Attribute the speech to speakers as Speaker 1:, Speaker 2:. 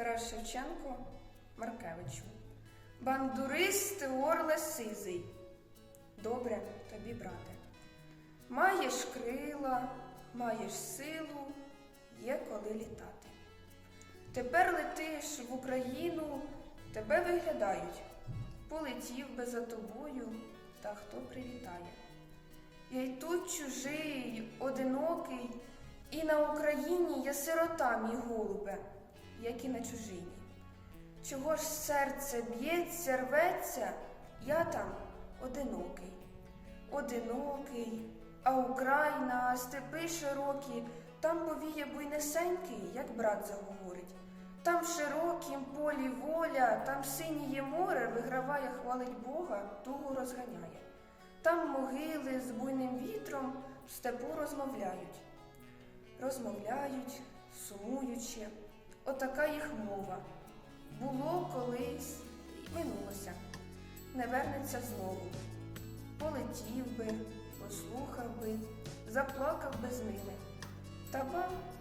Speaker 1: Тарас Шевченко Маркевичу. Бандуристи орле сизий. Добре тобі, брате. Маєш крила, маєш силу, є коли літати. Тепер летиш в Україну, тебе виглядають. Полетів би за тобою, та хто привітає. Я й тут чужий, одинокий, і на Україні я сирота, мій голубе, як і на чужині. Чого ж серце б'ється, рветься, я там одинокий, одинокий, а Україна, степи широкі, там повіє буйнесенький, як брат заговорить. Там в широкім полі воля, там синіє море виграває, хвалить Бога, тугу розганяє. Там могили з буйним вітром в степу розмовляють. Розмовляють, сумуючи, отака їх мова. Було колись минулося, не вернеться знову. Полетів би, послухав би, заплакав би з ними. Та приборкала